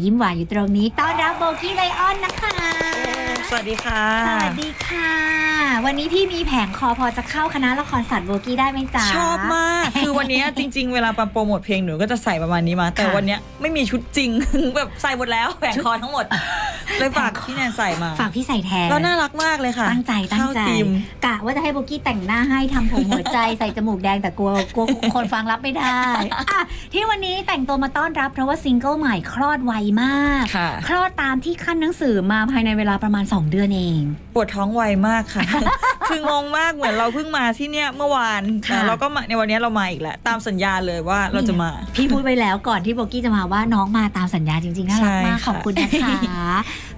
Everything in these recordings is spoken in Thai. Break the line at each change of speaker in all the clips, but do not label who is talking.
วยยิ้มหวานอยู่ตรงนี้ ต้อนรับโบกี้ไลออนนะคะ
สวัสดีค่ะ
สวัสดีค่ะ วันนี้พี่มีแผงคอพอจะเข้าคณะละครสัตว์โบกี้ได้ไหมจ๊ะ
ชอบมาก คือวันเนี้ยจริง ๆ เวลาปัมโปรโมทเพลงหนูก็จะใส่ประมาณนี้มา แต่
ค่ะ
วันเนี้ยไม่มีชุดจริงแบบใส่หมดแล้วแหวนคอทั้งหมด เลยฝากพี่แนนใส่มา
ฝากพี่ใส่แทน
แล้วน่ารักมากเลยค่ะ
ตั้งใจตั้ง
เข้า
ใจ
ธีม
กะว่าจะให้โบกี้แต่งหน้าให้ทำผมหัวใจใส่จมูกแดงแต่กลัวกลัวคนฟังรับไม่ได้อะที่วันนี้แต่งตัวมาต้อนรับเพราะว่าซิงเกิลใหม่คลอดไวมาก
ค่ะ
คลอดตามที่ขั้นหนังสือมาภายในเวลาประมาณ 2 เดือนเอง
ปวดท้องไวมากค่ะ คืองงมากเหมือนเราเพิ่งมาที่เนี่ยเมื่อวาน
ค่ะ
แต่เราก็มาในวันเนี้ยเรามาอีกแล้วตามสัญญาเลยว่าเราจะมา
พี่พูดไปแล้วก่อนที่โบกี้จะมาว่าน้องมาตามสัญญาจริงๆน่ารักมาก
ใช่ค่ะ
ขอบคุณนะคะ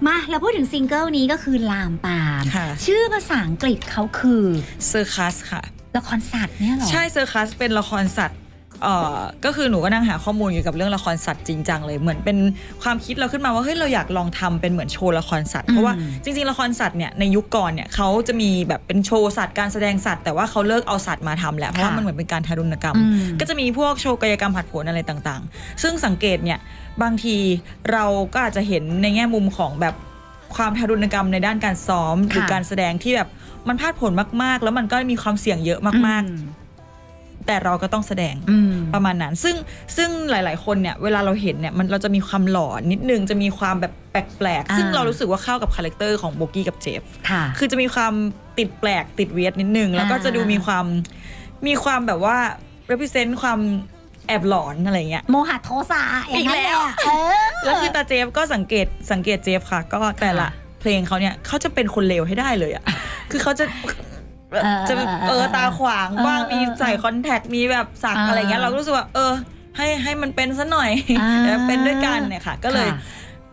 มาแล้วพูดถึงซิงเกิลนี้ก็คือลามปาม
ค่ะ
ชื่อภาษาอังกฤษเขาคือ
เซอร์คัสค่ะ
ละครสัตว์เนี่ยเหรอ
ใช่เซอร์คัสเป็นละครสัตว์ เอ่อก็คือหนูก็นั่งหาข้อมูลเกี่ยวกับเรื่องละครสัตว์จริงจังเลยเหมือนเป็นความคิดเราขึ้นมาว่าเฮ้ยเราอยากลองทำเป็นเหมือนโชว์ละครสัตว์เพราะว่าจริง ๆ ละครสัตว์เนี่ยในยุคก่อนเนี่ยเขาจะมีแบบเป็นโชว์สัตว์การแสดงสัตว์ แต่ว่าเขาเลิกเอาสัตว์มาทำแล้วเพราะว่ามันเหมือนเป็นการทารุณกรรม
อืม
ก็จะมีพวกโชว์กายกรรมผัดผลอะไรต่างๆ ซึ่งสังเกตเนี่ยบางทีเราก็อาจจะเห็นในแง่มุมของแบบความทารุณกรรมในด้านการซ้อมหรือ
ค่ะ
การแสดงที่แบบมันพลาดผลมากๆ แล้วมันก็มีความเสี่ยงเยอะมากๆ แต่เราก็ต้องแสดง
อืม
ประมาณนั้น ซึ่งซึ่งหลาย ๆ คนเนี่ยเวลาเราเห็นเนี่ยมันเราจะมีความหลอนนิดนึงจะมีความแบบแปลก
อ่า
ๆซึ่งเรารู้สึกว่าเข้ากับคาแรคเตอร์ของโบกี้กับเจฟ
ค่ะ
คือจะมีความติดแปลกติดเวียดนิดนึง แล้วก็
อ่า
จะดูมีความมีความแบบว่า represent ความแอบหลอนอะไรเงี้ย
โมหะโทสะอย่างนั้น
อีก
แห
แล้
ละ
ว
เออ
แล้วคือตาเจฟก็สังเกตสังเกตเจฟค่ะ ก็แต่ละเพลงเขาเนี่ยเขาจะเป็นคนเลวให้ได้เลยอะคือเขาจะ
เออ
จะเออตาขวางบ้าง
เออเออ
มีใส่คอนแทคมีแบบสัก
อ่า
อะไรเงี้ยเราก็รู้สึกว่า เออ ให้ให้มันเป็นซะหน่อย
อ่า
เดี๋ยวเป็นด้วยกันเนี่ยค่ะ ก็เลย
ค่ะ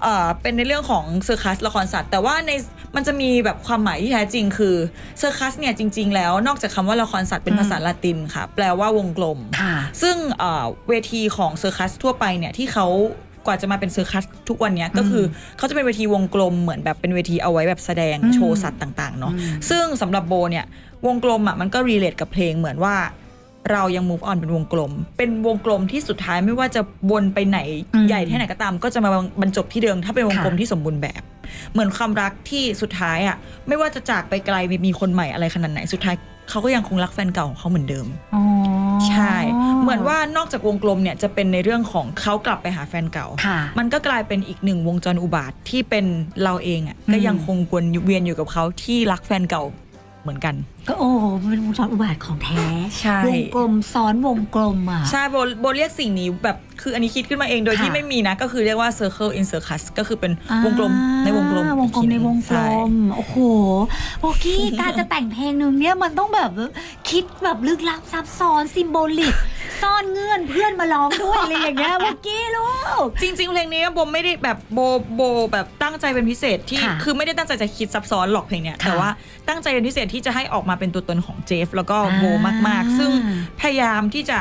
เออเป็นในเรื่องของเซอร์คัสละครสัตว์ แต่ว่าในมันจะมีแบบความหมายที่แท้จริงคือเซอร์คัสเนี่ยจริง ๆ แล้วนอกจากคำว่าละครสัตว์เป็นภาษาละตินค่ะ แปลว่าวงกลม
ค่ะ
ซึ่งเอ่อเวทีของเซอร์คัสทั่วไปเนี่ยที่เขา กว่าจะมาเป็นเซอร์คัสทุกวันเนี้ยก็คือเขาจะเป็นเวทีวงกลมเหมือนแบบเป็นเวทีเอาไว้แบบแสดง
อืม
โชว์สัตว์ต่าง ๆ เนาะ
อืม
ซึ่งสำหรับโบเนี่ยวงกลมอะมันก็รีเลทกับเพลงเหมือนว่าเรายัง move on เป็นวงกลม เป็นวงกลมที่สุดท้ายไม่ว่าจะวนไปไหน
อืม
ใหญ่แค่ไหนก็ตาม ก็จะมาบรรจบที่เดิม ถ้าเป็นวงกลม
ค่ะ
ที่สมบูรณ์แบบ เหมือนความรักที่สุดท้ายอะไม่ว่าจะจากไปไกลมีมีคนใหม่อะไรขนาดไหนสุดท้าย เขาก็ยังคงรักแฟนเก่าของเขาเหมือนเดิม
อ๋อ
ใช่ เหมือนว่านอกจากวงกลมเนี่ยจะเป็นในเรื่องของเขากลับไปหาแฟนเก่า
ค่ะ
มันก็กลายเป็นอีกหนึ่งวงจรอุบาทที่เป็นเราเองอะก็ยังคงวนเวียนอยู่กับเขาที่รักแฟนเก่า เหมือนกัน
ก็โอ้เป็นวงจรอุบาทของแท้
ใช่
วงกลมซ้อนวงกลมอะ
ใช่โบโบเรียกสิ่งนี้แบบคืออันนี้คิดขึ้นมาเองโดย
ค่ะ
ที่ไม่มีนะ ก็คือเรียกว่า circle in circus ก็คือเป็นวงกลมในวงกลม
อ่าวงกลมในวงกล
ใช่
ม โอ้โหโบกี้ การจะแต่งเพลงหนึ่งเนี่ยมันต้องแบบคิดแบบลึกลับซับซ้อนซิมโบลิก ซ่อนเงื่อนเพื่อนมาร้องด้วยอะไรอย่างเงี้ยโบกี้ลูก
จริง ๆ เพลงนี้โบไม่ได้แบบโบโบแบบตั้งใจเป็นพิเศษที่
ค่ะ
คือไม่ได้ตั้งใจจะคิดซับซ้อนหรอกเพลงเนี้ย
ค่ะ
แต่ว่าตั้งใจเป็นพิเศษที่จะให้ออกมาเป็นตัวตนของเจฟแล้วก็โบ
อ่ามา
ก ๆ ซึ่งพยายามที่จะ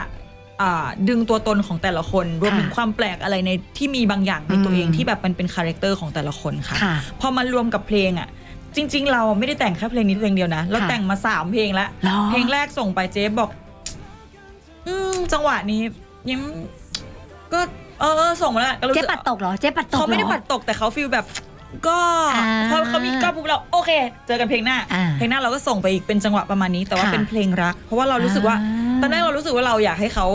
อ่าดึงตัวตนของแต่ละคนรวมถึงความแปลกอะไรในที่มีบางอย่างในตัวเอง
อืม
ที่แบบมันเป็นคาแรคเตอร์ของแต่ละคนค่ะ
ค่ะ
พอมารวมกับเพลงอะ จริง ๆ เราไม่ได้แต่งแค่เพลงนี้เพลงเดียวนะ เรา
ค่ะ
แต่งมาสามเพลงแล้ว
หรอ
เพลงแรกส่งไปเจฟบอก อืมจังหวะนี้ยังก็เออเออส่งมาแล้วก็รู้
เจ๊
สึก
ปัดตกเหรอเจ๊ปัดตก
เขาไม่ได้
หรอ
ปัดตกแต่เขาฟีลแบบ ก็
อ่า
พอเขามีก็ปุ๊บเราโอเค เจอกันเพลงหน้า
อ่า
เพลงหน้าเราก็ส่งไปอีกเป็นจังหวะประมาณนี้ แต่ว่า
ค่ะ
เป็นเพลงรัก เพราะว่าเรารู้สึกว่า
อ่า
ตอนแรกเรารู้สึกว่าเราอยากให้เขา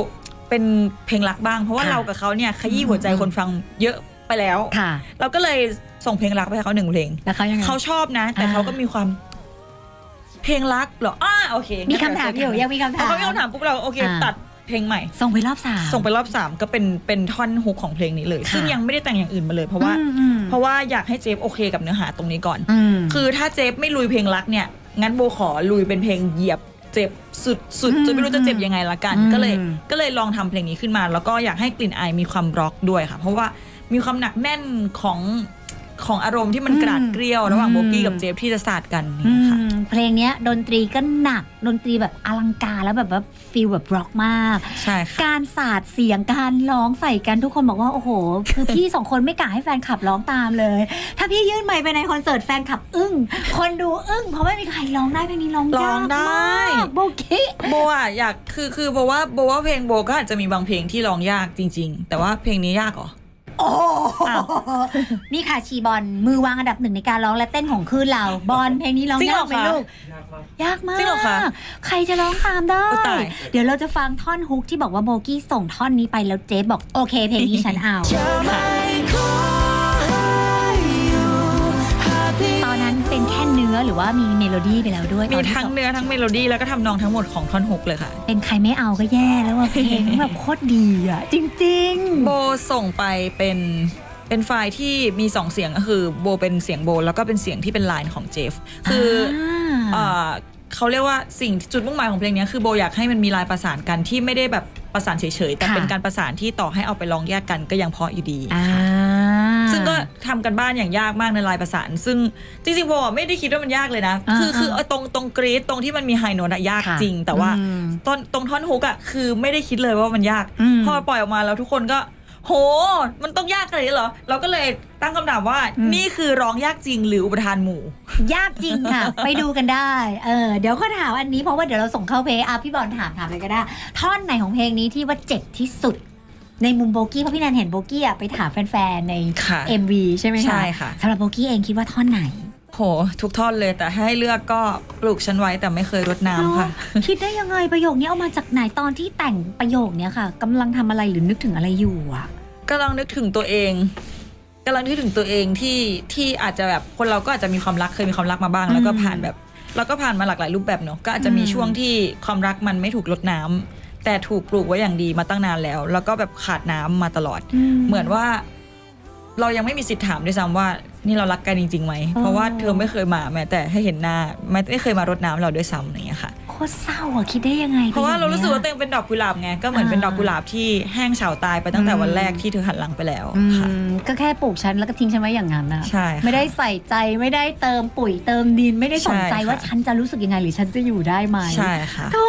เป็นเพลงรักบ้าง เพราะว่า
ค่ะ
เรากับเขาเนี่ยขยี้หัวใจคนฟังเยอะไปแล้ว
ค่ะ
เราก็เลยส่งเพลงรักไปให้เขาหนึ่งเพลง
แล้วเขายังไง
เขาชอบนะ แต่
อ่า
เขาก็มีความ เพลงรักเหรออ้าโอเค
มีคำถามอยู่ยังมีคำ
พ
ถา
อ
ม
เขามีคำถามปุ๊บเราโอเค
อ่า
ตัดเพลงใหม่
ส่งไปรอบสาม
ส่งไปรอบสามก็เป็นเป็นท่อนฮุกของเพลงนี้เลย
ค่ะ
ซึ่งยังไม่ได้แต่งอย่างอื่นมาเลย เพราะว่า
อืมอืม
เพราะว่าอยากให้เจฟโอเคกับเนื้อหาตรงนี้ก่อน
อืม
คือถ้าเจฟไม่ลุยเพลงรักเนี่ย งั้นโบขอลุยเป็นเพลงเหยียบเจ็บสุดสุด
อืม
จนไม่รู้จะเจ็บยังไงละกัน
อืม
ก็เลยก็เลยลองทำเพลงนี้ขึ้นมา แล้วก็อยากให้กลิ่นอายมีความร็อกด้วยค่ะ เพราะว่ามีความหนักแน่นของ ของอารมณ์ที่มัน
อืม
กราดเกลียว ระหว่าง
อืม
โบกี้กับเจฟที่จะสาดกัน
อื
นี่ค่ะ
มเพลงเนี้ยดนตรีก็หนักดนตรีแบบอลังการแล้วแบบว่าฟีลแบบร็อกมาก
ใช่ค่ะ
การสาดเสียงการร้องใส่กันทุกคนบอกว่า โอ้โห คือพี่สองคนไม่กล้าให้แฟนคลับร้องตามเลย ถ้าพี่ยื่นไมค์ไปในคอนเสิร์ตแฟนคลับอึ้ง คนดูอึ้ง เพราะไม่มีใครร้องได้เพลงนี้ร้อง
ร้
ยา
อง
ก
ได้
มากโบกี้
โบอะอยากคือคือโบว่าโบว่าเพลงโบก็อาจจะมีบางเพลงที่ร้องยากจริง ๆ แต่ว่าเพลงนี้ยากเหรอ
โอ้
อ้าว
นี่ค่ะชีบอลมือวางอันดับหนึ่งในการร้องและเต้นของคลื่นเราบอลเพลงนี้ร้อง
จริงเห
ยารก
อ
ไหม
คะ
ลูก
ยากมาก
ยากมาก
จริงเหรอคะ
ใครจะร้องตามได้
โอ้ตาย
เดี๋ยวเราจะฟังท่อนฮุกที่บอกว่าโบกี้ส่งท่อนนี้ไปแล้วเจ๊บอก โอเคเพลงนี้ฉันเอาต หรือว่ามีเมโลดี้ไปแล้วด้วย
มี
ตอนที่
ทั้ง
ส่
เนื้อทั้งเมโลดี้แล้วก็ทำนองทั้งหมดของท่อนฮุกเลยค่ะ
เป็นใครไม่เอาก็แย่แล้วว่าเพลงแบบโคตรดีอะจริงๆ
โบส่งไปเป็นเป็นไฟล์ที่มีสองเสียงก็คือโบเป็นเสียงโบ แล้วก็เป็นเสียงที่เป็นไลน์ของเจฟคืออ
อ่า
เอ่อเขาเรียกว่าสิ่งจุดมุ่งหมายของเพลงนี้คือโบอยากให้มันมีลายประสานกันที่ไม่ได้แบบประสานเฉยๆแต่
ค่ะ
เป็นการประสานที่ต่อให้เอาไปลองแยกกันก็ยังเพราะอยู่ดี
อ่า
ซึ่งก็ ทำกันบ้านอย่างยากมากในลายประสาน ซึ่งจริงๆโบอะไม่ได้คิดว่ามันยากเลยนะ
อ่า
คือคือ
อ่า
เอาตรงตรงกรีดตรงที่มันมีไฮโน้ตอะยาก
ค่ะ
จริง แต่ว่า
อืม
ต้นตรงท่อนฮุกอะคือไม่ได้คิดเลยว่ามันยาก
อืม
พอปล่อยออกมาแล้วทุกคนก็โห มันต้องยากขนาดนี้เหรอ เราก็เลยตั้งคำถามว่า
อืม
นี่คือร้องยากจริงหรืออุปทานหมู่
ยากจริงค่ะ ไปดูกันได้ เออ เดี๋ยวก็ถามอันนี้เพราะว่าเดี๋ยวเราส่งเข้าเพลงอะพี่บอลถามถามเลยก็ได้ ท่อนไหนของเพลงนี้ที่ว่าเจ็บที่สุด ในมุมโบกี้เพราะพี่แนนเห็นโบกี้อะไปถามแฟนๆ ใน
ค่ะ
MV ใช่ไหมคะ
ใช่ค่ะ
สำหรับโบกี้เองคิดว่าท่อนไหน
โห ทุกท่อนเลยแต่ให้เลือกก็ปลูกฉันไว้แต่ไม่เคยรดน้ำค่ะ
คิดได้ยังไงประโยคนี้เอามาจากไหนตอนที่แต่งประโยคเนี้ยค่ะกำลังทำอะไรหรือนึกถึงอะไรอยู่อะ
กำลังนึกถึงตัวเองกำลังนึกถึงตัวเองที่ที่อาจจะแบบคนเราก็อาจจะมีความรักเคยมีความรักมาบ้าง แล้วก็
อืม
ผ่านแบบเราก็ผ่านมาหลากหลายรูปแบบเนาะก็อาจจะมี
อืม
ช่วงที่ความรักมันไม่ถูกรดน้ำ แต่ถูกปลูกไว้อย่างดีมาตั้งนานแล้ว แล้วก็แบบขาดน้ำมาตลอด เหมือนว่า เรายังไม่มีสิทธิ์ถามด้วยซ้ำว่า นี่เรารักกันจริงๆไหม
อ๋อ
เพราะว่าเธอไม่เคยมาแม้แต่ให้เห็นหน้าไม่ไม่เคยมารดน้ำเราด้วยซ้ำอย่างเงี้ยค่ะ
โคตรเศร้าอะคิดได้ยังไง
เพราะว่าเรารู้สึกว่า
ป
ตัว
โยคนี้ย
เองเป็นดอกกุหลาบไงก็เหมือน
อ่า
เป็นดอกกุหลาบที่แห้งเฉาตายไปตั้งแต่
อืม
วันแรกที่เธอหันหลังไปแล้ว
อื
ค่ะ
มก็แค่ปลูกฉันแล้วก็ทิ้งฉันไว้อย่างนั้นนะ
ใช่ค่ะ
ไม่ได้ใส่ใจไม่ได้เติมปุ๋ยเติมดินไม่ได้สนใจ
ใช่ค่ะ
ว่าฉันจะรู้สึกยังไงหรือฉันจะอยู่ได้ไหม
ใช่ค่ะ
โธ่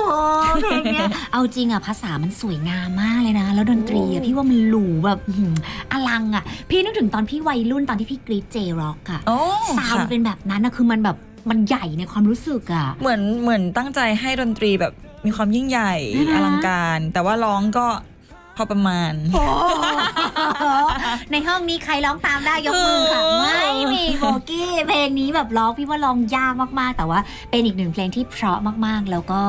เพลงเนี้ยเอาจริงอะภาษามันสวยงามมากเลยนะ แล้วดนตรีอะพี่ว่ามันหรูแบบอื้อหืออลังอะพี่นึกถึงตอนพี่วัยรุ่นตอนที่พี่กรีดเจร็อกอะ
โอ้
ซาวด์มันเป็นแบบนั้นนะคือมันแบบ มันใหญ่ในความรู้สึกอะ
เหมือนเหมือนตั้งใจให้ดนตรีแบบมีความยิ่งใหญ่
ใช่ไหม
อลังการ แต่ว่าร้องก็ พอประมาณ
โอ้ในห้องนี้ใครร้องตามได้ยกมือค่ะ
โอ้
ไม่มีโบกี้เพลงนี้แบบร้องพี่ว่าร้องยากมากๆ แต่ว่าเป็นอีกหนึ่งเพลงที่เพราะมากๆ แล้วก็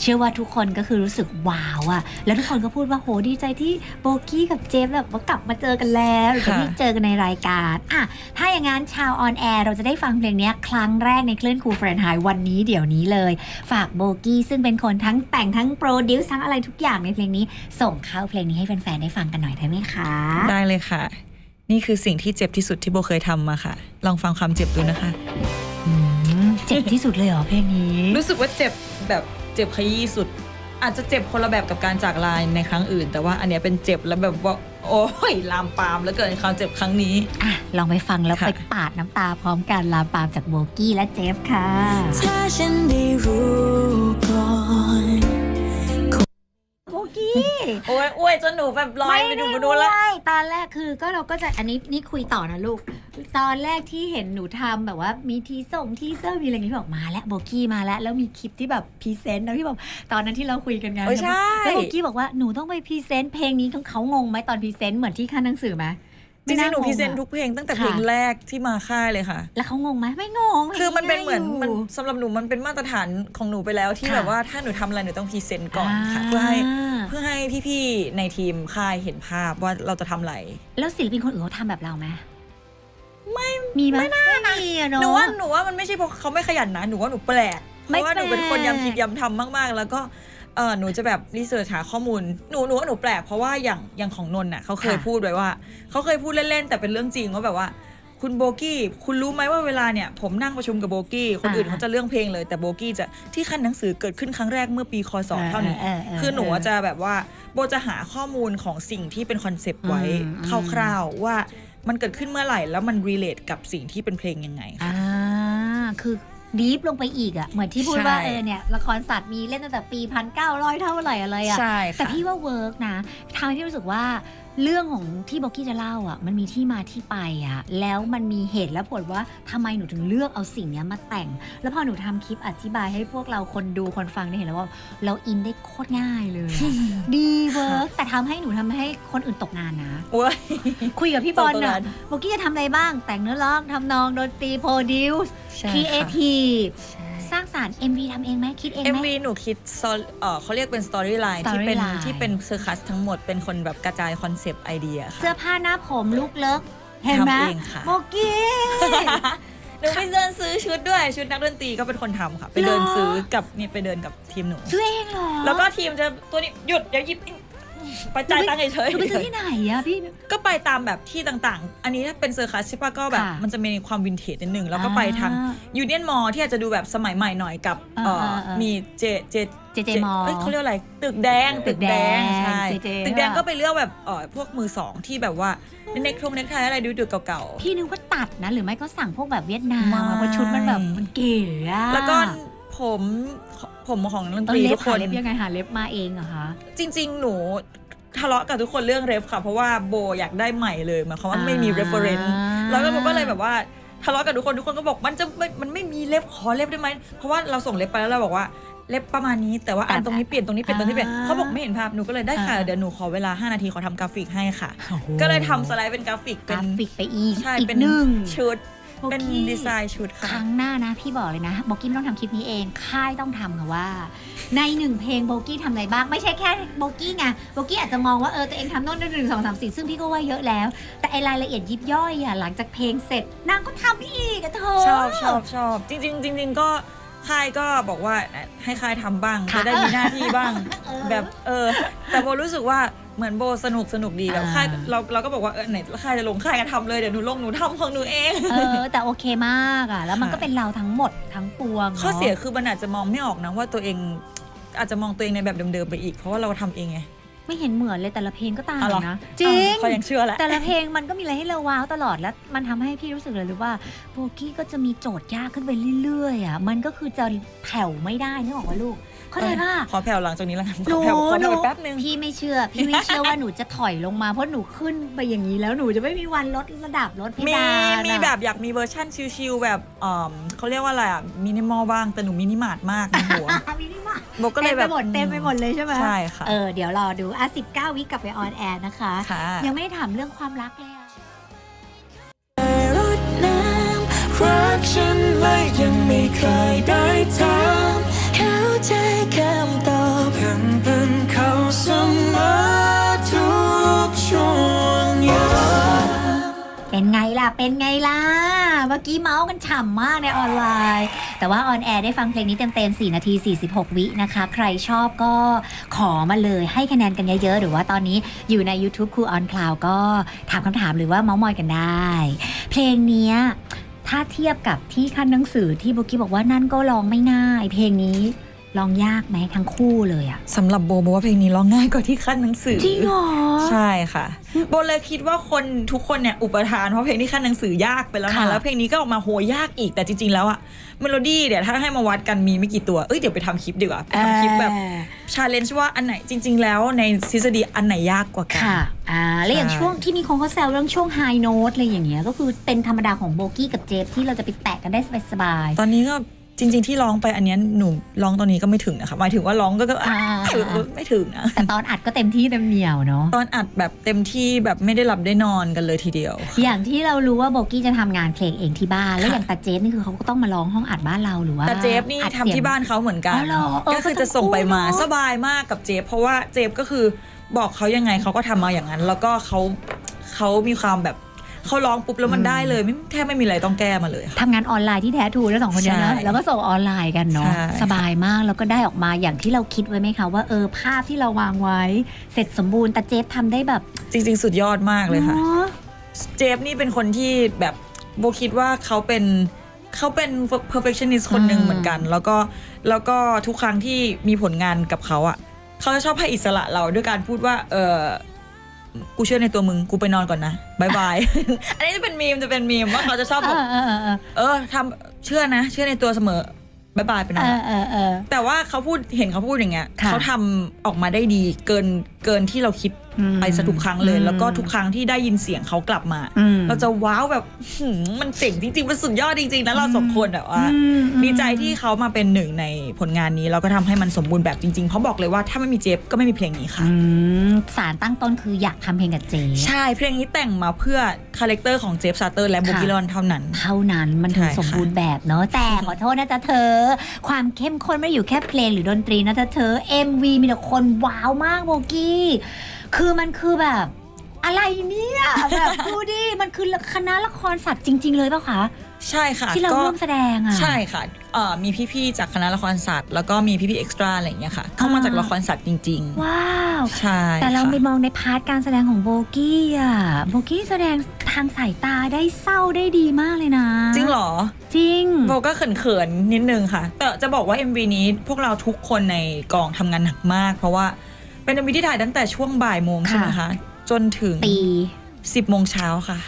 เชื่อว่าทุกคนก็คือรู้สึกว้าวอะแล้วทุกคนก็พูดว่าโหดีใจที่โบกี้กับเจฟแบบว่ากลับมาเจอกันแล้วหรือที่เจอกันในรายการอะถ้าอย่างนั้นชาวออนแอร์เราจะได้ฟังเพลงนี้ครั้งแรกในคลื่นครูเฟรนไฮวันนี้เดี๋ยวนี้เลย ฝากโบกี้ซึ่งเป็นคนทั้งแต่งทั้งโปรดิวซ์ทั้งอะไรทุกอย่างในเพลงนี้ส่งเข้าเพลงนี้ให้แฟนๆได้ฟังกันหน่อยได้ไหมคะ
ได้เลยค่ะ นี่คือสิ่งที่เจ็บที่สุดที่โบเคยทำมาค่ะ ลองฟังความเจ็บดูนะคะ
อืมเจ็บที่สุดเลยเหรอเพลงนี้
รู้สึกว่าเจ็บแบบเจ็บขยี้สุด อาจจะเจ็บคนละแบบกับการจากลายในครั้งอื่น แต่ว่าอันเนี้ยเป็นเจ็บแล้วแบบว่า โอ้ยลามปามแล้วเกิดความเจ็บครั้งนี้
อะ ลองไปฟังแล้ว
ค่ะ
ไปปาดน้ำตาพร้อมกันลามปามจากโบกี้และเจฟค่ะ
ถ้าฉันได้รู้ก่อน
โบกี้
โอ้ยอ้วยจนหนูแบบลอยไปดูไปดูแล้ว
ไม่ตอนแรกคือก็เราก็จะอันนี้นี่คุยต่อนะลูก ตอนแรกที่เห็นหนูทำแบบว่ามีทีส่งทีเซอร์มีอะไรอย่างงี้พี่บอกมาแล้วโบกี้มาแล้วแล้วมีคลิปที่แบบพรีเซนต์นะพี่บอกตอนนั้นที่เราคุยกันไง
โอ้ยใช่
แล้วโบกี้บอกว่าหนูต้องไปพรีเซนต์เพลงนี้เขางงไหมตอนพรีเซนต์เหมือนที่ค่าหนังสือไหม
จริงๆหนู
ไา
พรีเซนต์
อะ
ทุกเพลงตั้งแต่
ค่ะ
เพลงแรกที่มาค่ายเลยค่ะ
แล้วเขางงไหมไม่งง
คือมันเป็นเหมือน
ง่ายยู่
มันสำหรับหนูมันเป็นมาตรฐานของหนูไปแล้วที่
ค่ะ
แบบว่าถ้าหนูทำอะไรหนูต้องพรีเซนต์ก่อนค่ะ เพื่อให้าเพื่อให้พี่ๆในทีมค่ายเห็นภาพว่าเราจะทำอะไร
แล้วศิลปินคนอื่นเขาทำแบบเราไหมไม่มีไหมไม่น่านะมีอะเนาะ
หนูว่าหนูว่ามันไม่ใช่เพราะเขาไม่ขยันนะหนูว่าหนูแปลกเพ
ไม่
ราะว่าหนูเป็นคน
แปลก
ย้ำคิดย้ำทำมากๆ แล้วก็ เออหนูจะแบบรีเสิร์ชหาข้อมูลหนูหนูว่าหนูแปลกเพราะว่าอย่างอย่างของนนท์น่ะเขาเคย
ค่ะ
พูดไว้ว่าเขาเคยพูดเล่นๆแต่เป็นเรื่องจริงว่าแบบว่า คุณโบกี้คุณรู้ไหมว่าเวลาเนี่ยผมนั่งประชุมกับโบกี้คนอื่นเขาจะเรื่องเพลงเลยแต่โบกี้จะที่ขั้นหนังสือเกิดขึ้นครั้งแรกเมื่อปีคศเท่านี้
เออเออ
คือหนู
เออ
จะแบบว่าโบจะหาข้อมูลของสิ่งที่เป็นคอนเซปต์ไว้
อืมอืม
คร่าวๆว่ามันเกิดขึ้นเมื่อไหร่แล้วมันรีเลทกับสิ่งที่เป็นเพลงยังไงค่ะ
อ่าคือ ดีฟลงไปอีกอะเหมือนที่พูดว่า
ใช่
เออเนี่ยละครสัตว์มีเล่นตั้งแต่ปีพันเก้าร้อยเท่าไหร่อะไรอะ
ใช่
แต่
ค่ะ
พี่ว่าเวิร์กนะทำให้พี่รู้สึกว่า เรื่องของที่บอกกี้จะเล่าอะ มันมีที่มาที่ไปอะ แล้วมันมีเหตุและผลว่าทำไมหนูถึงเลือกเอาสิ่งเนี้ยมาแต่ง แล้วพอหนูทำคลิปอธิบายให้พวกเราคนดูคนฟังได้เห็นแล้วว่า เราอินได้โคตรง่ายเลยอะดีเวิร์กแต่ทำให้หนูทำให้คนอื่นตกงานนะ
โอ้ย
คุยกับพี่บอล
ตกงา
น่ะ
น
บอกกี้จะทำอะไรบ้าง แต่งเนื้อร้องทำนองดนตรีโปรดิวส์
ใช่
ครีเอ
ค่ะ
ทีฟส ร้างสารรค์ MV ทำเองไหมคิดเองไหม
MV หนูคิด story- เอ่อเขาเรียกเป็นสตอรี่ไลน์ที่เป็น
Storyline
ที่เป็นเซอร์คัสทั้งหมดเป็นคนแบบกระจายคอนเซปต์ไอเดีย
เสื้อผ้าหน้าผมลุกเลิกเห็นไหม
ทำเองค่ะ
โมกี้
หนูไปเดินซื้อชุดด้วยชุดนักดนตรีก็เป็นคนทำค่ะ ไปเดินซื้อกับนี่ไปเดินกับทีมหนู
ซื้อเองเหรอ
แล้วก็ทีมจะตัวนี้หยุดเดี๋ยวหยิบ ไปจ่ายตังค์เฉย
หนูไปซื้อที่ไหนอะพี่
ๆก็ไปตามแบบที่ต่างๆ อันนี้ถ้าเป็นเซอร์คัสใช่ปะก็แบบ
ค่ะ
มันจะมีความวินเทจนิดนึง แล้วก็ไปทาง
อ่า
ยูเนียนมอที่อาจจะดูแบบสมัยใหม่หน่อยกับ
อ่า
เอ่อ
อ่าอ่ามี
มีเจเจ
เจเจมอ
เอ้ยเขาเรียกอะไร ตึกแดง
ตึกแดง
ใช่
เจเจ
ตึกแดง
ค่ะ
ก็ไปเลือกแบบเออพวกมือสองที่แบบว่าเน็กทงเน็กไทอะไรดูดูเก่า
พี่นึกว่าตัดนะ หรือไม่ก็สั่งพวกแบบเวียดนาม
ไม่
อะเพราะชุดมันแบบมันเก๋อะ
ๆแล้วก็ผม ผมของนักดน
เอ
ต
อ
รี
เล็
ทุ
บ
กค
หาน เล็บยังไงหาเล็บมาเองเหรอคะ
จริง ๆ หนูทะเลาะกับทุกคนเรื่องเรฟค่ะ เพราะว่าโบอยากได้ใหม่เลยหมายความว่าไม่มี reference แล้วก็โบก็เลยแบบว่าทะเลาะกับทุกคนทุกคนก็บอกมันจะไม่มันไม่มีเล็บขอเล็บได้ไหมเพราะว่าเราส่งเล็บไปแล้วเราบอกว่าเล็บประมาณนี้แต่ว่าอันตรงนี้เปลี่ยนตรงนี้เปลี่ยนตรงนี้เปลี่ยน
อ่า
เขาบอกไม่เห็นภาพหนูก็เลยได้ค่ะ
อ่า
เดี๋ยวหนูขอเวลา 5 นาทีขอทำกราฟิกให้ค่ะ
โอ้โห
ก็เลยทำสไลด์เป็นกราฟิก
ก
เป็น
ราฟิกไปอีก
ใช่
อีก
เป็น
หนึ่ง
ชุด
โอ เค
เป็นดีไซน์ชุด
ค
ค่ะ
รั้งหน้านะ พี่บอกเลยนะโบกี้ไม่ต้องทำคลิปนี้เอง ค่ายต้องทำค่ะว่า ในหนึ่งเพลงโบกี้ทำอะไรบ้าง ไม่ใช่แค่โบกี้ไงโบกี้อาจจะมองว่าเออตัวเองทำโน่นนี่หนึ่งสองสามสี่ซึ่งพี่ก็ว่าเยอะแล้ว แต่ไอรายละเอียดยิบย่อยอะหลังจากเพลงเสร็จนางก็ทำอีกอะเธอ
ชอบชอบชอบจริงๆจริงๆก็ ค่ายก็บอกว่าให้ค่ายทำบ้าง
ค่ะ
จะได้มีหน้าที่บ้าง
เออ
แบบเออ แต่โบรู้สึกว่าเหมือนโบสนุกสนุกดีแบบ
อ่า
ค่ายเราเราก็บอกว่าเออไหนค่ายจะลงค่ายกันทำเลยเดี๋ยวหนูลงหนูทำของหนูเอง
เออแต่โอเคมากอะ แล้วมันก็เป็นเราทั้งหมดทั้งปวง
ข้อ
นาะ
เสียคือมันอาจจะมองไม่ออกนะว่าตัวเองอาจจะมองตัวเองในแบบเดิมๆไปอีก เพราะว่าเราทำเองไง
ไม่เห็นเหมือนเลยแต่ละเพลงก็ต่าง
อ๋อเหรอ
นะจริง
อ้าวเขายังเชื่อแหละ
แต่ละเพลงมันก็มีอะไรให้เราว้าวตลอดแล้ว มันทำให้พี่รู้สึกเลยหรือว่าโบกี้ก็จะมีโจทย์ยากขึ้นไปเรื่อยๆอะมันก็คือจะแผ่วไม่ได้นึกออกว่าลูก เข้าใจป่ะ
ขอแผ่วหลังจากนี้แล้วกัน
หนู
ขอแผ่วขอ
ห
แผ่
นู
วแป๊บนึง
พี่ไม่เชื่อ พี่ไม่เชื่อว่าหนูจะถอยลงมาเพราะหนูขึ้นไปอย่างนี้แล้วหนูจะไม่มีวันลดระดับลดเพ
มี
ดานอะ
มีแบบอยากมีเวอร์ชั่นชิลๆแบบเออเขาเรียกว่าอะไรอะ มินิมอลบ้าง แต่หนูมินิมาร์ทมากในหัว
มินิมาร์ท
โบก็เล
เต็
ย
ม
แบ
ไป
บ
หมดเต็มไปหมดเลยใช่ไหม
ใช่ค่ะ
เออเดี๋ยวรอดูอะ19 วิกลับไปออนแอร์นะคะ
ค่ะ
ยังไม่ได้ถามเรื่องความรักเลยอะ
รดน้ำรักฉันไว้ยังไม่เคยได้ถามเข้าใจคำตอบยังเป็นเขาเสมอทุกช่วงยาม
เป็น ไงล่ะ เป็นไงล่ะ เมื่อกี้เมาส์กันฉ่ำมากในออนไลน์ แต่ว่าออนแอร์ได้ฟังเพลงนี้เต็มๆ 4 นาที 46 วินะคะ ใครชอบก็ขอมาเลยให้คะแนนกันเยอะๆ หรือว่าตอนนี้อยู่ใน YouTube ครูออนคลาวก็ถามคำถามหรือว่าเมาส์มอยกันได้ เพลงนี้ถ้าเทียบกับที่ขั้นหนังสือที่โบกี้บอกว่านั่นก็ร้องไม่ง่าย เพลงนี้ ร้องยากไหมทั้งคู่เลยอะ
สำหรับโบโบว่าเพลงนี้ร้องง่ายกว่าที่ขั้นหนังสือ
จริงเหรอ
ใช่ค่ะโบเลยคิดว่าคนทุกคนเนี่ยอุปทานเพราะเพลงที่ขั้นหนังสือยากไปแล้ว
ค่ะ
นะแล้วเพลงนี้ก็ออกมาโหยากอีกแต่จริง ๆ แล้วอะเมโลดี้เดี๋ยวถ้าให้มาวัดกันมีไม่กี่ตัวเอ้ยเดี๋ยวไปทำคลิปดีกว่าไปทำคลิปแบบชาเลนจ์ว่าอันไหนจริง ๆ แล้วในทฤษฎีอันไหนยากกว่ากัน
ค่ะอ่าแล้วอย่าง
ใช่
ช่วงที่มีคนเขาแซวเรื่องช่วงไฮโน้ตอะไรอย่างเงี้ยก็คือเป็นธรรมดาของโบกี้กับเจฟที่เราจะไปแตะกันได้สบาย
ตอนนี้ก็ จริง ๆ ที่ร้องไปอันเนี้ยหนูร้องตอนนี้ก็ไม่ถึงนะคะหมายถึงว่าร้องก็ก็
อ่า
เออเออไม่ถึงนะ
ๆแต่ตอนอัดก็เต็มที่เต็มเหนียวเนาะ
ตอนอัดแบบเต็มที่แบบไม่ได้หลับได้นอนกันเลยทีเดียว
อย่างที่เรารู้ว่าโบกี้จะทำงานเพลงเองที่บ้าน แล้ว
ค่ะ
อย่างตาเจฟนี่คือเขาก็ต้องมาร้องห้องอัดบ้านเราหรือว่า
แต่เจฟนี่
อัด
ทำ
เสียง
ที่บ้านเขาเหมือนกัน
อ๋อเหรอเออ
ก็คือจะส่งไปมา
ก็ทั้งคู่เนอะ
สบายมากกับเจฟเพราะว่าเจฟก็คือบอกเขายังไงเขาก็ทำมาอย่างนั้น แล้วก็เขาเขามีความแบบ เขาร้องปุ๊บแล้วมันได้เลยไม่แทบไม่มีอะไรต้องแก้มาเลยค่ะ
ทำงานออนไลน์ที่แท้ทรูแล้วสองคนเนี้ยนะ
ใช่
แล้วก็ส่งออนไลน์กันเนาะ
ใช่
สบายมากแล้วก็ได้ออกมาอย่างที่เราคิดไว้ไหมคะว่าเออภาพที่เราวางไว้ เสร็จสมบูรณ์แต่เจฟทำได้แบบ
จริง ๆ สุดยอดมากเลยค่ะ
เนาะ
เจฟนี่เป็นคนที่แบบโบคิดว่าเขาเป็นเขาเป็น perfectionist คนหนึ่ง
อืม
เหมือนกัน แล้วก็แล้วก็ทุกครั้งที่มีผลงานกับเขาอะเขาจะชอบให้อิสระเราด้วยการพูดว่าเออ กูเชื่อในตัวมึงกูไปนอนก่อนนะบายบาย อันนี้จะเป็นมีมจะเป็นมีมว่าเขาจะชอบ
เอ
บอก
อเออเออเออ
เออทำเชื่อนะ เชื่อในตัวเสมอบายบายไปนอน
เออเออเออ
แต่ว่าเขาพูดเห็นเขาพูดอย่างเงี้ย
ค่ะ
เขาทำออกมาได้ดีเกินเกินที่เราคิด
อืม
ไปซะทุกครั้งเลย
อืม
แล้วก็ทุกครั้งที่ได้ยินเสียงเขากลับมา
อืม
เราจะว้าวแบบหืมมันเจ๋งจริงๆมันสุดยอดจริงๆนะเราสองคนแบบว่า
อืม
ดีใจที่เขามาเป็นหนึ่งในผลงานนี้ แล้วก็ทำให้มันสมบูรณ์แบบจริงๆเพราะบอกเลยว่าถ้าไม่มีเจฟก็ไม่มีเพลงนี้ค่ะ
อืมสารตั้งต้นคืออยากทำเพลงกับเจ
ใช่เพลงนี้แต่งมาเพื่อคาแรคเตอร์ของเจฟซาเตอร์และโบกิลอนเท่านั้น
เท่านั้นมันถึง
ใช่ค่ะ
สมบูรณ์แบบเนาะแต่ขอโทษนะจ๊ะเธอ ความเข้มข้นไม่ได้อยู่แค่เพลงหรือดนตรีนะจ๊ะเธอ MV มีแต่คนว้าวมากโบกี้ คือมันคือแบบ อะไรเนี่ยแบบดูดิมันคือคณะละครสัตว์จริง ๆ เลยเปล่าคะ
ใช่ค่ะ
ที่เรา
ก็
ร่วมแสดงอะ
ใช่ค่ะเอ่อมีพี่ๆจากคณะละครศาสตร์แล้วก็มีพี่ๆเอ็กซ์ตร้าอะไรอย่างเงี้ยค่ะ เข้ามา
อ่า
จากละครศาสตร์จริง
ว้าว
ๆใช่
แต่เรา
ค่ะ
ไปมองในพาร์ทการแสดงของโบกี้อะโบกี้แสดงทางสายตาได้เศร้าได้ดีมากเลยนะ
จริงเหรอ
จริง
โบก็เขินๆนิดนึงค่ะ แต่จะบอกว่า MV นี้พวกเราทุกคนในกองทำงานหนักมาก เพราะว่า เป็น MV ที่ถ่ายตั้งแต่ช่วงบ่ายโมงใช่ไหมคะจนถึง
ตี
10โมงเช้าค่ะ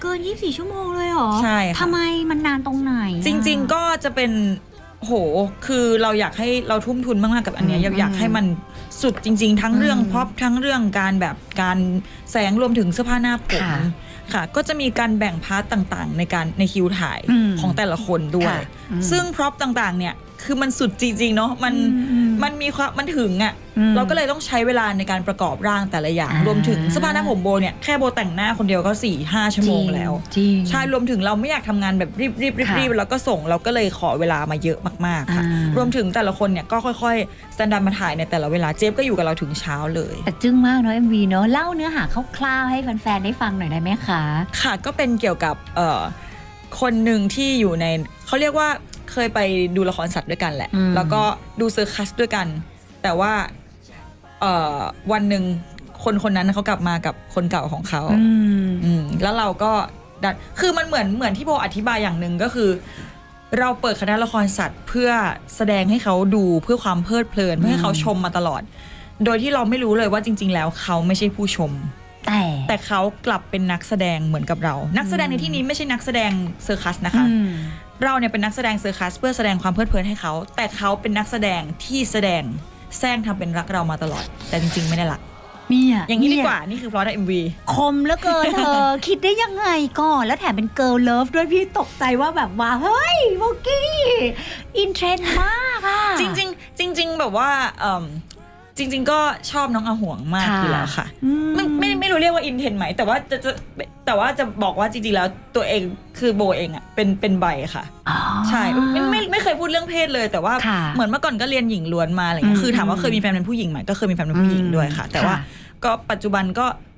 เกิน 24 ชั่วโมงเลยเหรอ
ใช่ค่ะ
ทำไมมันนานตรงไหนอะ
จริงๆก็จะเป็นโห คือเราอยากให้เราทุ่มทุนมากๆกับอันเนี้ย
อืม
อยากอยากให้มันสุดจริง ๆ ทั้งเรื่อง
อืม
พร็อพทั้งเรื่องการแบบการแสงรวมถึงเสื้อผ้าหน้าผม
ค่ะ
ค่ะ ก็จะมีการแบ่งพาร์ตต่างๆ ในการในคิวถ่าย
อืม
ของแต่ละคนด้วย
ค่ะอืม
ซึ่งพร็อพต่างๆเนี่ย คือมันสุดจริงๆเนาะมัน
อืม
มันมีความมันถึงอะ่ะ
อืม
เราก็เลยต้องใช้เวลาในการประกอบร่างแต่ละอย่าง
อ่าร
วมถึงเสื้อผ้าหน้าผมโบเนี่ยแค่โบแต่งหน้าคนเดียวก็4ี่ห้าชั่วโมงแล้ว
จริง
ใช่รวมถึงเราไม่อยากทำงานแบบรีบรีบรีบ
ค่ะ
รีบแล้วก็ส่งเราก็เลยขอเวลามาเยอะมากๆค่ะ
อ่าร
วมถึงแต่ละคนเนี่ยก็ค่อยๆสแตนดาร์ดมาถ่ายในแต่ละเวลาเจฟก็อยู่กับเราถึงเช้าเลย
แต่จึ้งมากเนาะ MV เนาะเล่าเนื้อหาคร่าวๆให้แฟนๆได้ฟังหน่อยได้ไหมคะ
ค่ะก็เป็นเกี่ยวกับเอ่อคนหนึ่งที่อยู่ในเขาเรียกว่า เคยไปดูละครสัตว์ด้วยกันแหละ
อืม
แล้วก็ดูเซอร์คัสด้วยกัน แต่ว่าเอ่อวันหนึ่งคนคนนั้นเขากลับมากับคนเก่าของเขา
อืม
อืมแล้วเราก็ดันคือมันเหมือนเหมือนที่โบอธิบายอย่างหนึ่งก็คือ เราเปิดคณะละครสัตว์เพื่อแสดงให้เขาดูเพื่อความเพลิดเพลินเพื่อให้เขาชมมาตลอด โดยที่เราไม่รู้เลยว่าจริง ๆ แล้วเขาไม่ใช่ผู้ชม
แต่
แต่เขากลับเป็นนักแสดงเหมือนกับเรา นักแสดงในที่นี้ไม่ใช่นักแสดงเซอร์คัสนะคะ
อืม
เราเนี่ยเป็นนักแสดงเซอร์คัสเพื่อแสดงความเพลิดเพลินให้เขา แต่เขาเป็นนักแสดงที่แสดงแซงทำเป็นรักเรามาตลอด แต่จริง ๆ ไม่ได้รัก
เนี่ย
อย่างนี้ดี
เก
ว่า นี่คือพลอตเอ็มวี
คมเหลือเกินเธอ คิดได้ยังไงก่อนแล้วแถมเป็นเกิ l ลเลิฟด้วยพี่ตกใจว่าแบบว่า เฮ้ยโบกี้ อินเทรนด์มากอะ
จริงๆจริง ๆ แบบว่าเอิ่ม จริง ๆ ก็ชอบน้องอาห่วงมาก
ค่ะ
อยู่แล้วค่ะ
อืม
ไม่ไม่ไม่รู้เรียกว่าอินเทนไหมแต่ว่าจะจะแต่ว่าจะบอกว่าจริง ๆ แล้วตัวเองคือโบเองอะเป็นเป็นใบค่ะ
อ๋อ
ใช่ไม่ไม่ไม่เคยพูดเรื่องเพศเลย แต่ว่า
ค่ะ
เหมือนเมื่อก่อนก็เรียนหญิงล้วนมาอะไรเงี้
อื
ย
ม
คือถามว่าเคยมีแฟนเป็นผู้หญิงไหมก็เคยมีแฟนเป็นผู้หญิงด้วยค่ะ แต่ว่า
ค่ะ
ก็ปัจจุบันก็ชอบ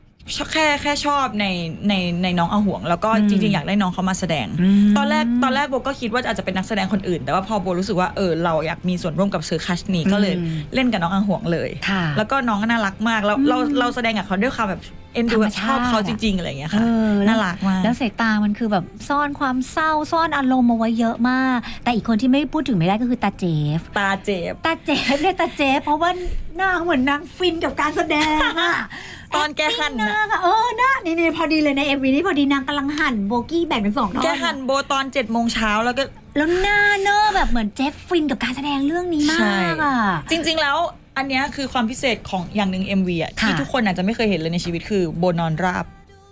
แค่แค่ชอบในในในน้องอาห่วง แล้วก็
อืม
จริงๆ อยากได้น้องเขามาแสดง
ม
ตอนแรกตอนแรกโบก็คิดว่าอาจจะเป็นนักแสดงคนอื่น แต่ว่าพอโบรู้สึกว่าเออเราอยากมีส่วนร่วมกับเซอร์คัสนี้ก็เลย
อืม
เล่นกับน้องอาห่วงเลย
ค่ะ
แล้วก็น้องก็น่ารักมากแล้วเรา
อืม
เราแสดงกับเขาด้วยความแบบเอ็นดู
ธรรม
แบบชอบ
ชาติ
เขาจริง ๆ อะไรอย่างเงี้ยค่ะ
เออแล้ว
น่ารักมาก
แล้วสายตามันคือแบบซ่อนความเศร้าซ่อนอารมณ์เอาไว้เยอะมาก แต่อีกคนที่ไม่พูดถึงไม่ได้ก็คือตาเจฟ
ตาเจ็บ
ตาเจฟเนี่ยตาเจฟ เพราะว่าหน้าเหมือนนางฟินกับการแสดงอะ
ตอนแกหั่น
ห
น่ะ
น้าอะเออหน้านี่นี่พอดีเลยในเอ็มวีนี่พอดีนางกำลังหั่นโบกี้แบ่งเป็นสองท่อน
แกหั่นโบตอนเจ็ดโมงเช้าแล้วก็
แล้วหน้าเนอะแบบเหมือนเจฟฟินกับการแสดงเรื่องนี้มากอะ
จริง ๆ แล้ว อันเนี้ยคือความพิเศษของอย่างหนึ่ง MV อะ
ค่ะ
ที่ทุกคนอาจจะไม่เคยเห็นเลยในชีวิตคือโบนอนราบ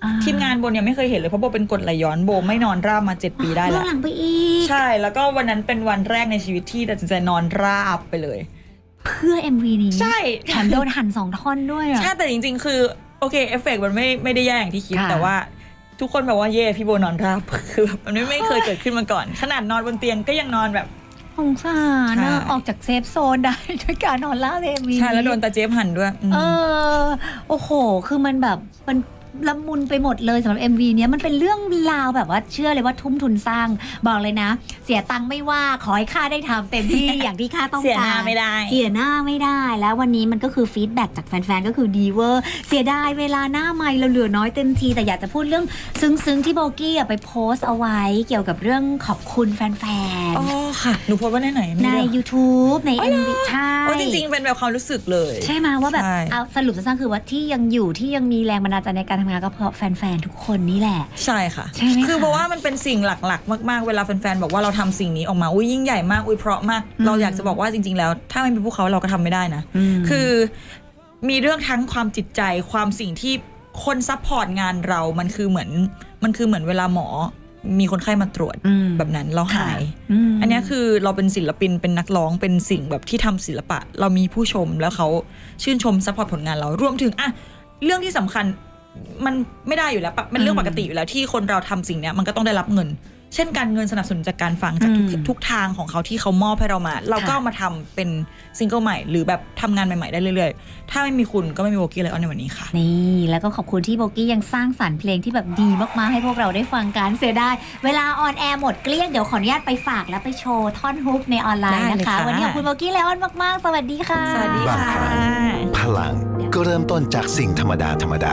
อ่
ทีมงานโบเนี่ยไม่เคยเห็นเลยเพราะโบเป็นกรดไหลย้อนโบไม่นอนราบมา 7 ปีได้
เบื้
แล้
อ
ว
งหลังไปอีก
ใช่แล้วก็วันนั้นเป็นวันแรกในชีวิตที่ตัดสินใจนอนราบไปเลย
เพื่อ MV นี้
ใช่
แถมโดนหั่นสองท่อนด้วยอะ
ใช่แต่จริง ๆ คือโอเคเอฟเฟกต์มันไม่ไม่ได้แย่อย่างที่คิด
ค่ะ
แต่ว่าทุกคนแบบว่าเย่พี่โบนอนราบคือแบบมันไม่ไม่เคยเกิดขึ้นมาก่อน ขนาดนอนบนเตียงก็ยังนอนแบบ
สงสารนะ
ใช่
ออกจากเซฟโซนได้ ด้วยการนอนล่าในเอ็มวี
ใช่แล้วโดนตาเจฟหั่นด้วยอืม
เออ โอ้โห คือมันแบบมัน ละมุนไปหมดเลยสำหรับ MV เนี้ยมันเป็นเรื่องราวแบบว่าเชื่อเลยว่าทุ่มทุนสร้าง บอกเลยนะ เสียตังค์ไม่ว่าขอให้ค่าได้ทำเต็มที่ อย่างที่ค่าต้องการ
เสียหน้าไม่ได้
เสียหน้าไม่ได้ แล้ววันนี้มันก็คือฟีดแบ็กจากแฟนๆ ก็คือดีเวอร์ เสียดายเวลาหน้าไม่เราเหลือน้อยเต็มที แต่อยากจะพูดเรื่องซึ้งๆที่โบกี้อะไปโพสต์เอาไว้เกี่ยวกับเรื่องขอบคุณแฟน
อ๋อค่ะหนูโพสต์ว่าในไหน
ๆ
ไม่
ใน
รู้
YouTube ใน MV ใช่
โอ้จริง ๆ เป็นแบบความรู้สึกเลย
ใช่ไหมว่าแบบ
ใช่
เอาสรุปสั้นๆคือว่าที่ยังอยู่ที่ยังมีแรงบันดาลใจในการทำงานก็เพราะแฟนๆทุกคนนี่แหละ
ใช่ค่ะ
ใช่ไหม
คือ
คะ
เพราะว่ามันเป็นสิ่งหลักๆ มากๆ เวลาแฟนๆบอกว่าเราทำสิ่งนี้ออกมา อุ้ยยิ่งใหญ่มาก อุ้ยเพราะมาก
อืม
เราอยากจะบอกว่าจริง ๆ แล้ว ถ้าไม่มีพวกเขาเราก็ทำไม่ได้นะ
ม
คือมีเรื่องทั้งความจิตใจ ความสิ่งที่คนซัพพอร์ตงานเรา มันคือเหมือน มันคือเหมือนเวลาหมอมีคนไข้มาตรวจ
อืม
แบบนั้นเราหาย
ม
อันเนี้ยคือเราเป็นศิลปินเป็นนักร้องเป็นสิ่งแบบที่ทำศิลปะ เรามีผู้ชมแล้วเขาชื่นชมซัพพอร์ตผลงานเรารวมถึงอะเรื่องที่สำคัญ มันไม่ได้อยู่แล้วปะมันเรื่องปกติอยู่แล้วที่คนเราทำสิ่งเนี้ยมันก็ต้องได้รับเงิน เช่นการเงินสนับสนุนจากการฟังจากทุก
อืม
ทุกทางของเขาที่เขามอบให้เรามา เราก็
ค่ะ
เอามาทำเป็นซิงเกิลใหม่ หรือแบบทำงานใหม่ๆได้เรื่อยๆ ถ้าไม่มีคุณก็ไม่มีโบกี้เลยออนในวันนี้ค่ะ
นี่ แล้วก็ขอบคุณที่โบกี้ยังสร้างสรรค์เพลงที่แบบดีมากๆให้พวกเราได้ฟังกันเสียดายเวลาออนแอร์หมดเกลี้ยงเดี๋ยวขออนุญาตไปฝากแล้วไปโชว์ท่อนฮุกในออนไลน์
ได้เลย
นะคะ
ค่ะ
วันนี้ขอบคุณโบกี้และออนมากๆ สวัสดีค่ะ
สวัสดี
บาง
ค่ะ
ครั้งพลัง ก็เริ่มต้นจากสิ่งธรรมดาธรรมดา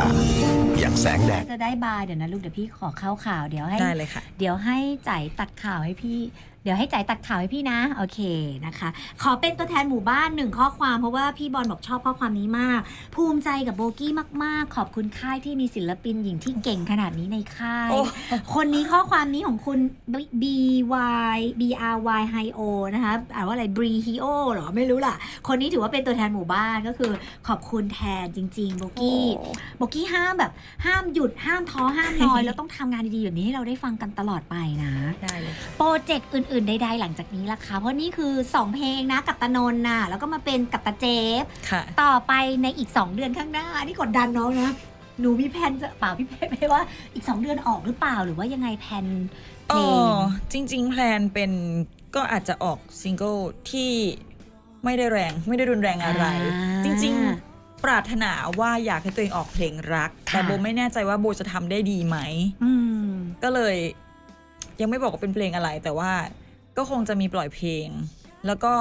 อย่างแสงแดด
จะได้บายเดี๋ยวนะลูกเดี๋ยวพี่ขอเข้าข่าวเดี๋ยวให้
ได้เลยค่ะ
เดี๋ยวให้จ่ายตัดข่าวให้พี่ เดี๋ยวให้จ่ายตัดข่าวให้พี่นะ โอเคนะคะ ขอเป็นตัวแทนหมู่บ้านหนึ่งข้อความเพราะว่าพี่บอลบอกชอบข้อความนี้มาก ภูมิใจกับโบกี้มาก ๆ ขอบคุณค่ายที่มีศิลปินหญิงที่เก่งขนาดนี้ในค่าย
โอ้
คนนี้ข้อความนี้ของคุณ B Y B R Y H O นะคะอ่านว่าอะไร Bree Hio เหรอไม่รู้ล่ะ คนนี้ถือว่าเป็นตัวแทนหมู่บ้านก็คือขอบคุณแทนจริง ๆ โบกี้โบกี้ห้ามแบบห้ามหยุดห้ามท้อห้ามนอยแล้วต้องทำงานดีๆแบบนี้ให้เราได้ฟังกันตลอดไปนะ
ได้เลยค่ะ
โปรเจกต์อื่นๆใดๆหลังจากนี้ล่ะคะ เพราะนี่คือ 2 เพลงนะกับตานนท์น่ะ แล้วก็มาเป็นกับตาเจฟ
ค่ะ
ต่อไปในอีก 2 เดือนข้างหน้า นี่กดดันน้องนะ หนูมีแผนจะเปล่าพี่เพชรไหมว่าอีก 2 เดือนออกหรือเปล่าหรือว่ายังไงแผนเพ
เอ
ลง
อจริง ๆ แพลนเป็นก็อาจจะออกซิงเกิลที่ไม่ได้แรงไม่ได้รุนแรงอะไร
อ่า
จริง ๆ ปรารถนาว่าอยากให้ตัวเองออกเพลงรัก แต่
ค่ะ
โบไม่แน่ใจว่าโบจะทำได้ดีไหม
อืม
ก็เลย ยังไม่บอกว่าเป็นเพลงอะไร แต่ว่า ก็คงจะมีปล่อยเพลง แล้วก็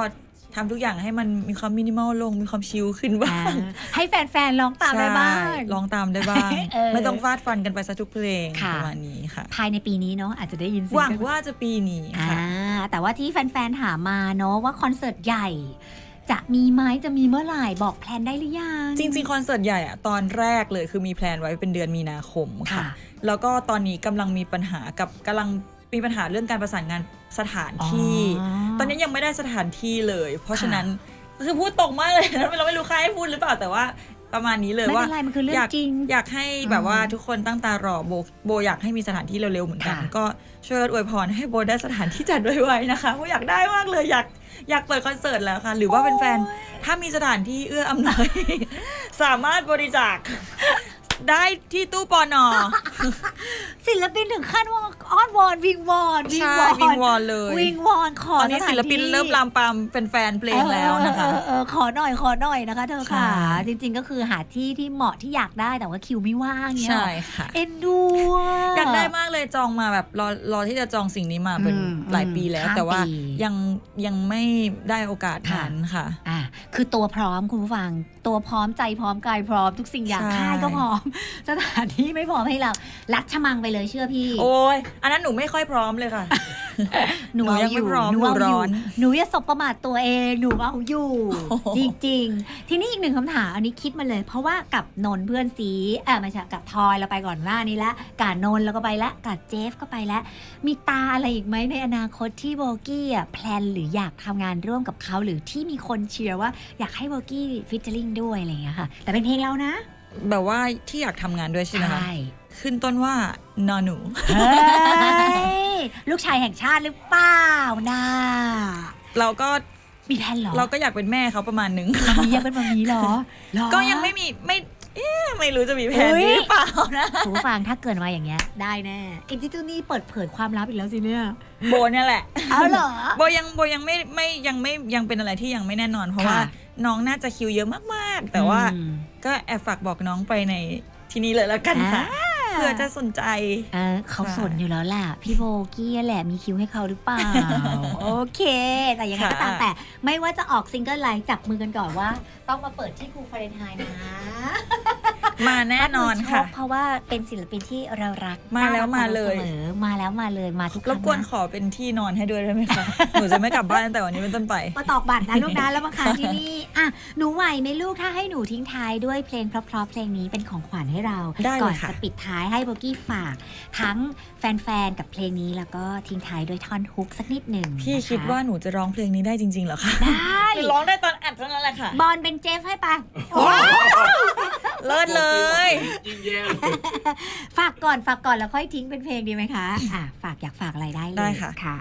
ทำทุกอย่างให้มันมีความมินิมอลลงมีความชิลขึ้นบ้าง
ให้แฟนๆร้องตามได้บ้าง
ใช่ลองตามได้บ้าง
เออ
ไม่ต้องฟาดฟันกันไปซะทุกเพลง
ค่ะ
ประมาณนี้ค่ะ
ภายในปีนี้เนาะอาจจะได้ยินเสีย
หวัง
กัน
ว่าจะปีนี้
อ่า
ค่ะ
แต่ว่าที่แฟนๆถามมาเนาะว่าคอนเสิร์ตใหญ่จะมีไหมจะมีเมื่อไหร่บอกแพลนได้หรือยัง
จริง ๆ คอนเสิร์ตใหญ่อะตอนแรกเลยคือมีแพลนไว้เป็นเดือนมีนาคมค่ะ
ค่ะ
แล้วก็ตอนนี้กำลังมีปัญหากับกำลัง มีปัญหาเรื่องการประสานงานสถานที่ ตอนนี้ยังไม่ได้สถานที่เลย เพราะฉะนั้นคือพูดตรงมากเลยนะเราไม่รู้ใครให้พูดหรือเปล่าแต่ว่าประมาณนี้เลย
ไม่
ว่า
เป็นไรมันคือเรื่อ
องยาก
จริง
อยากให้แบบว่าทุกคนตั้งตารอโบโบอยากให้มีสถานที่เร็วๆเหมือนกัน
ค่ะ
ก็ช่วยอวยพรให้โบได้สถานที่จัดไว้ๆนะคะโบอยากได้มากเลยอยากอยากเปิดคอนเสิร์ตแล้วค่ะ หรือว่าเป็นแฟนถ้ามีสถานที่เอื้ออำนวย สามารถบริจาค ได้ที่ตู้ปอนอ
ศิลปินถึงขั้นว่าอ้อนวอนวิงวอนวิง
ใช่
วอน
วิงวอนเลย
วิงวอนขอ
ตอนนี้
สถา
ศิลปิน
ที่
เริ่มลามปามเป็นแฟนเพลงแล้วนะคะ
เออเออเออขอหน่อยขอหน่อยนะคะ เธอค่ะ
ใช่
จริง ๆ ก็คือหาที่ที่เหมาะที่อยากได้แต่ว่าคิวไม่ว่างเนี่ย
ใช่ค่ะ
เอ็นดูะ
อยากได้มากเลยจองมาแบบรอรอที่จะจองสิ่งนี้มาเป็น
อืม
หลายปีแล้ว
ข้าม
แต่ว่า
ปี
ยังยังไม่ได้โอกาส
ค่ะ
นั้นค่ะ
อะคือตัวพร้อมคุณผู้ฟังตัวพร้อมใจพร้อมกายพร้อมทุกสิ่งอย่าง
ใช่
ค่ายก็พร้อมสถานที่ไม่พร้อมให้เรา รัดชะมังไปเลยเชื่อพี่
โอ้ยอันนั้นหนูไม่ค่อยพร้อมเลยค่ะ
หนู
หนู
เอา
ยัง
อ
ไม่
ยู่
พร้อม
หนูเอา
หนู
อ
ร้
ยู่
อน
หนูอย่าสบประมาทตัวเองหนูเอาอยู่
โอ้โห
จริงๆ ทีนี้อีกหนึ่งคำถามอันนี้คิดมาเลย เพราะว่ากับนนท์เพื่อนซีเออไม่ใช่กับทอยเราไปก่อนหน้านี้แล้วกับนนท์เราก็ไปแล้วกับเจฟก็ไปแล้วมีตาอะไรอีกไหมในอนาคตที่โบกี้อะแพลนหรืออยากทำงานร่วมกับเขาหรือที่มีคนเชียร์ว่าอยากให้โบกี้ฟิชเจอริงด้วยอะไรอย่างเงี้ยค่ะ แต่เป็นเพลงเรานะ
แบบว่าที่อยากทำงานด้วยใช่ไหมคะขึ้นต้นว่านอหนู
เฮ้ยลูกชายแห่งชาติหรือเปล่านะ
เราก็
มีแพลนเหรอ
เราก็อยากเป็นแม่เขาประมาณหนึง
มันมียังเป็นแบบนี้เหรอเหรอ
ก็ยังไม่มีไม่ เอ๊ะไม่รู้จะมีแผน
เฮ้ย
นี้หรือเปล่านะ
คุณผู้ฟังถ้าเกิดมาอย่างเงี้ย ได้แน่เอ็นจิจูนี่เปิดเผยความลับอีกแล้วสิเนี่ย
โบเนี่ยแหละ
เอาเหรอ
โบยังโบยังไม่ไม่ยังไม่ยังเป็นอะไรที่ยังไม่แน่นอน เพราะว่า
ค่ะ
น้องน่าจะคิวเยอะมากๆ แต่ว่า
อืม
ก็แอบฝากบอกน้องไปในที่นี้เลยแล้วกันค่ะ
อ่า
เพื่อจะสนใจ
เออเขา
ค่ะ
สนอยู่แล้วแหละพี่โบกี้แหละมีคิวให้เขาหรือเปล่า โอเค แต่ยังไงก็ตามแต่ ไม่ว่าจะออกซิงเกิลไลน์จับมือกันก่อนว่า ต้องมาเปิดที่ครูฟาเรนไฮน์นะ
มาแน่นอน
ว่าห
ค่ะ
ชบเพราะว่าเป็นศิลปินที่เรารัก
มาแล้ว
น่รัก
มาเลย
สมอมาแล้วมาเลยมาทุกค
ร
รั้
บ
ง
กวน
นะ
ขอเป็นที่นอนให้ด้วยได้ไหมคะหนูจะไม่กลับบ้านตั้งแต่วันนี้เป็นต้นไป
มาตอกบัตรนะลูกนะแล้วมาค้างที่นี่อะหนูไหวไหมลูกถ้าให้หนูทิ้งท้ายด้วยเพลงเพราะๆเพลงนี้เป็นของขวัญให้เรา
ได้เลย
ก่อน
ค่ะ
จะปิดท้ายให้โบกี้ฝาก ทั้งแฟนๆกับเพลงนี้แล้วก็ทิ้งท้ายด้วยท่อนฮุกสักนิดหนึ่ง
พี่
นะคะ
คิดว่าหนูจะร้องเพลงนี้ได้จริงๆเหรอคะ
ได้
หนูร้องได้ตอนอัดเท่านั้นแหละค่ะ
บอลเป็นเจฟให้ปะ
เลิศเลย
ยิ่ง แย่เลย
ฝากก่อนฝากก่อนแล้วค่อยทิ้งเป็นเพลงดีไหมคะอะฝากอยากฝากอะไรได้เลย
ได้ค่ะ
ค่ะ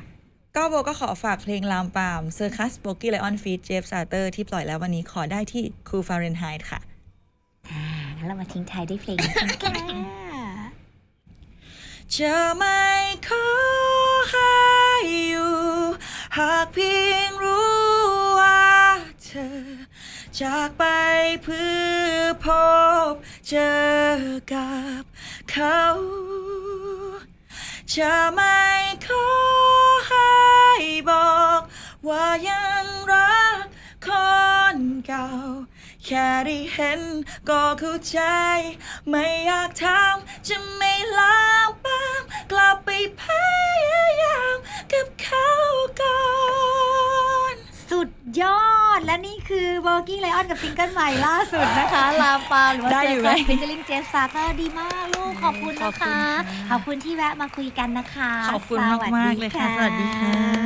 ก็โบก็ขอฝากเพลงลามปามเซอร์คัสโบกี้ไลออนฟีดเจฟซาเตอร์ที่ปล่อยแล้ววันนี้ขอได้ที่คูฟาเรนไฮต์ค่ะ
อ่างั้นเรามาทิ้งท้ายด้วยเพลงนี้กันค่ะ
จะไม่ขอให้อยู่ หากเพียงรู้ว่าเธอ จากไปเพื่อพบเจอกับเขา จะไม่ขอให้บอก ว่ายังรักคนเก่า แค่ได้เห็นก็เข้าใจ ไม่อยากถามจะไม่ลามปามกลับไปพยายามกับเขาก่อน
สุดยอด และนี่คือ Working Lion กับซิงเกิลใหม่ล่าสุดนะคะ ลามปามหรือว่า
ได้อยู่ไหม
ฟิชเชอร์ลิงเจฟซาเตอร์ดีมากลูกขอบคุณนะคะ ขอบคุณที่แวะมาคุยกันนะคะ
ขอบคุณมากๆเลยค่ะ สวัสดีค่ะ